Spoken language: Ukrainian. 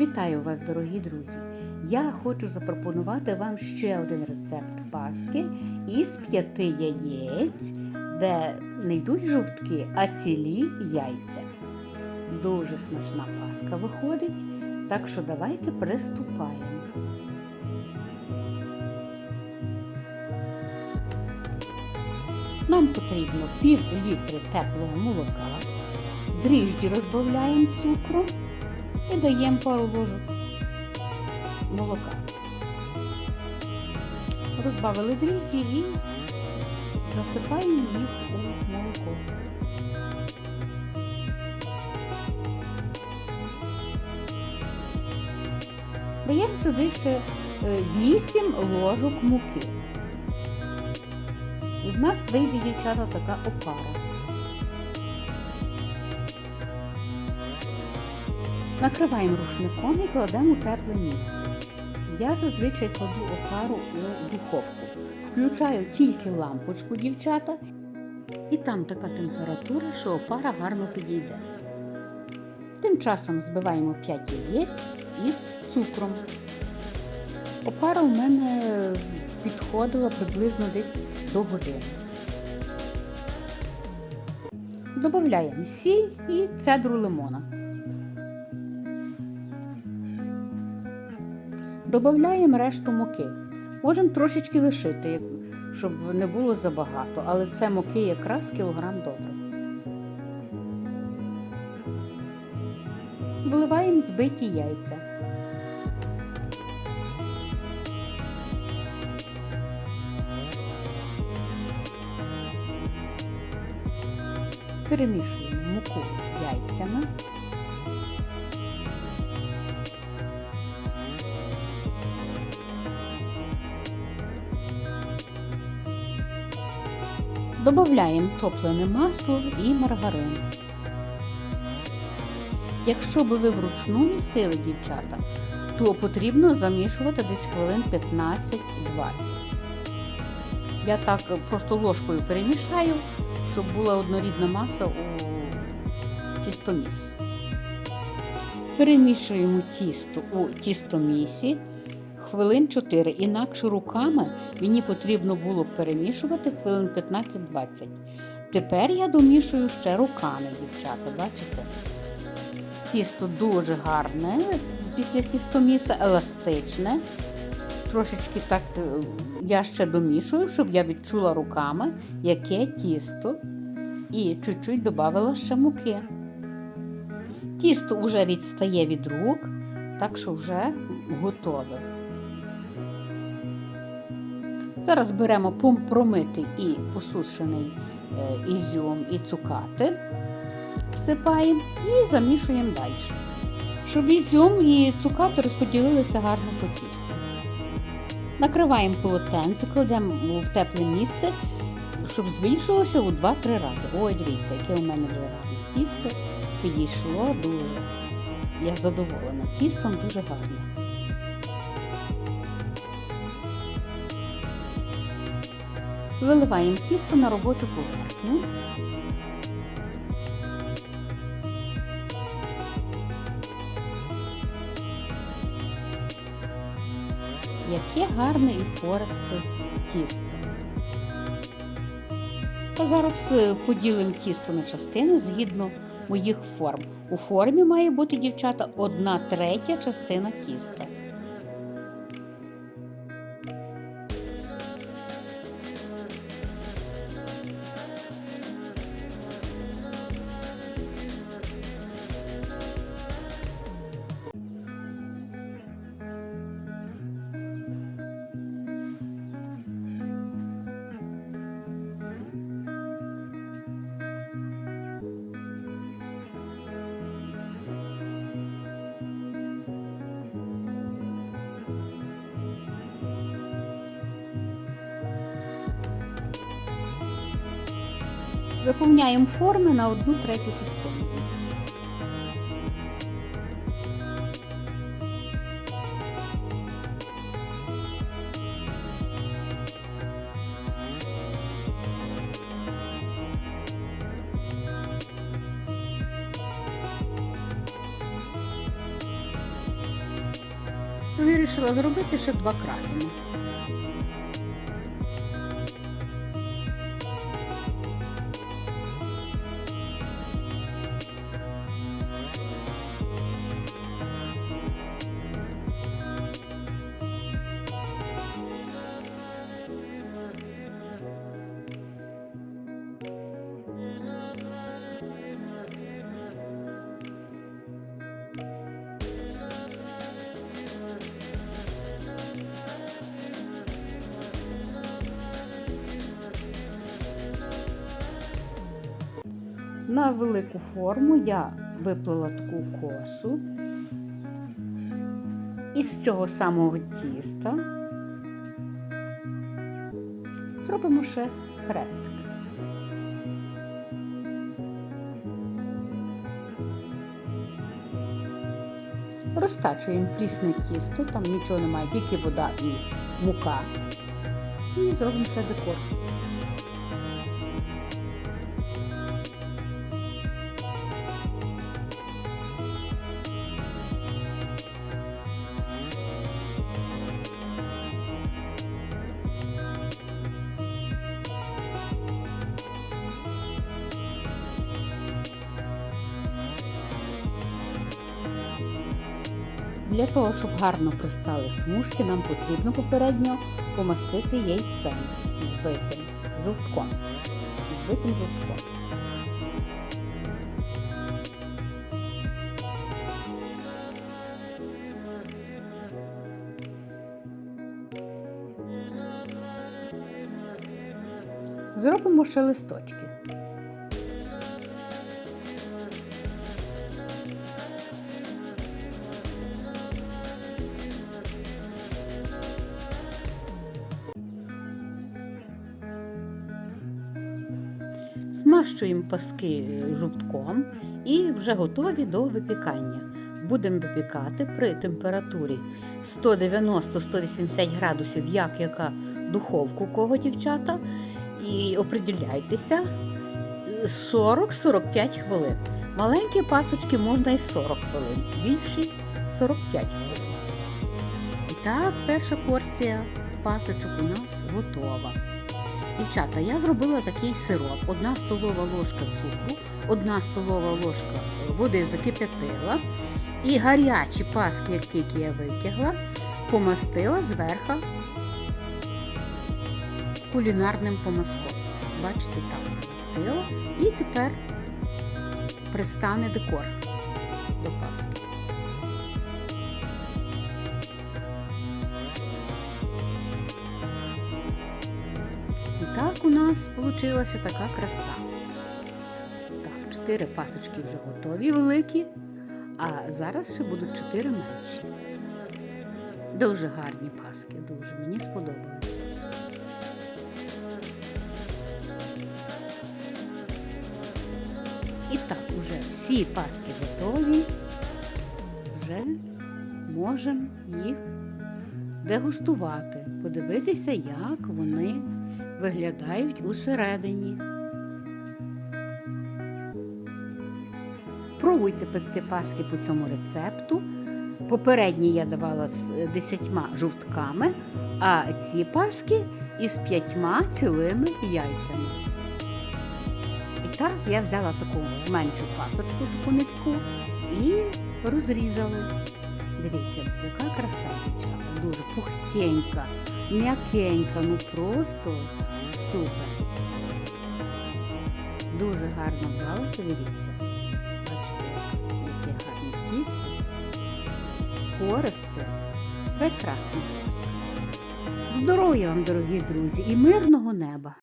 Вітаю вас, дорогі друзі! Я хочу запропонувати вам ще один рецепт паски із п'яти яєць, де не йдуть жовтки, а цілі яйця. Дуже смачна паска виходить, так що давайте приступаємо. Нам потрібно пів літри теплого молока, дріжджі розбавляємо цукром і даємо пару ложок молока. Розбавили дріжджі і засипаємо їх у молоко. Даємо сюди ще 8 ложок муки. І в нас вийде, дівчата, така опара. Накриваємо рушником і кладемо у тепле місце. Я зазвичай кладу опару у духовку. Включаю тільки лампочку, дівчата, і там така температура, що опара гарно підійде. Тим часом збиваємо 5 яєць із цукром. Опара у мене підходила приблизно десь до години. Додаємо сіль і цедру лимона. Додаємо решту муки. Можемо трошечки лишити, щоб не було забагато, але це муки якраз кілограм добре. Вливаємо збиті яйця. Перемішуємо муку з яйцями. Додаємо топлене масло і маргарин. Якщо би ви вручну місили, дівчата, то потрібно замішувати десь хвилин 15-20. Я так просто ложкою перемішаю, щоб була однорідна маса у тістоміс. Перемішуємо тісто у тістомісі хвилин 4, інакше руками мені потрібно було перемішувати хвилин 15-20. Тепер я домішую ще руками, дівчата, бачите? Тісто дуже гарне після тістоміса, еластичне. Трошечки так я ще домішую, щоб я відчула руками, яке тісто. І чуть-чуть додавала ще муки. Тісто вже відстає від рук, так що вже готове. Зараз беремо промитий і посушений ізюм і цукати, всипаємо і замішуємо далі. Щоб ізюм і цукати розподілилися гарно по тісті. Накриваємо полотенце, кладемо в тепле місце, щоб збільшилося у 2-3 рази. Ой, дивіться, яке у мене гарне тісто підійшло дуже. Я задоволена тістом дуже гарно. Виливаємо тісто на робочу поверхню. Яке гарне і пористе тісто. А зараз поділимо тісто на частини згідно моїх форм. У формі має бути, дівчата, одна третя частина тіста. Заповняємо форми на одну третю частину. вирішила зробити ще два крафіни. На велику форму я виплела таку косу із цього самого тіста зробимо ще хрестик. Розтачуємо прісне тісто, там нічого немає, тільки вода і мука. І зробимо ще декор. Для того, щоб гарно пристали смужки, нам потрібно попередньо помастити яйцем збитим жовтком. Збитим жовтком. Зробимо ще листочки. Змащуємо паски жовтком і вже готові до випікання. Будемо випікати при температурі 190-180 градусів, як яка духовку кого дівчата. І оприділяйтеся 40-45 хвилин. Маленькі пасочки можна і 40 хвилин, більші 45 хвилин. І так, перша порція пасочок у нас готова. Дівчата, я зробила такий сироп. Одна столова ложка цукру, одна столова ложка води закип'ятила. І гарячі паски, як тільки я витягла, помастила зверху кулінарним помазком. Бачите, так помастила. І тепер пристане декор до паски. Так у нас вийшла така краса. Так, чотири пасочки вже готові великі, а зараз ще будуть чотири менші. Дуже гарні паски, дуже. Мені сподобалися. І так, уже всі паски готові. Вже можемо їх дегустувати, подивитися, як вони виглядають усередині. Пробуйте пекти паски по цьому рецепту. Попередні я давала з десятьма жовтками, а ці паски із п'ятьма цілими яйцями. І так я взяла таку меншу пасочку, таку низьку, і розрізала. Дивіться, яка краса дуже пухтенька, м'якенька, ну просто супер. Дуже гарно вдалося, дивіться. Бачите, яке гарне тісто, користе, прекрасне. Здоров'я вам, дорогі друзі, і мирного неба!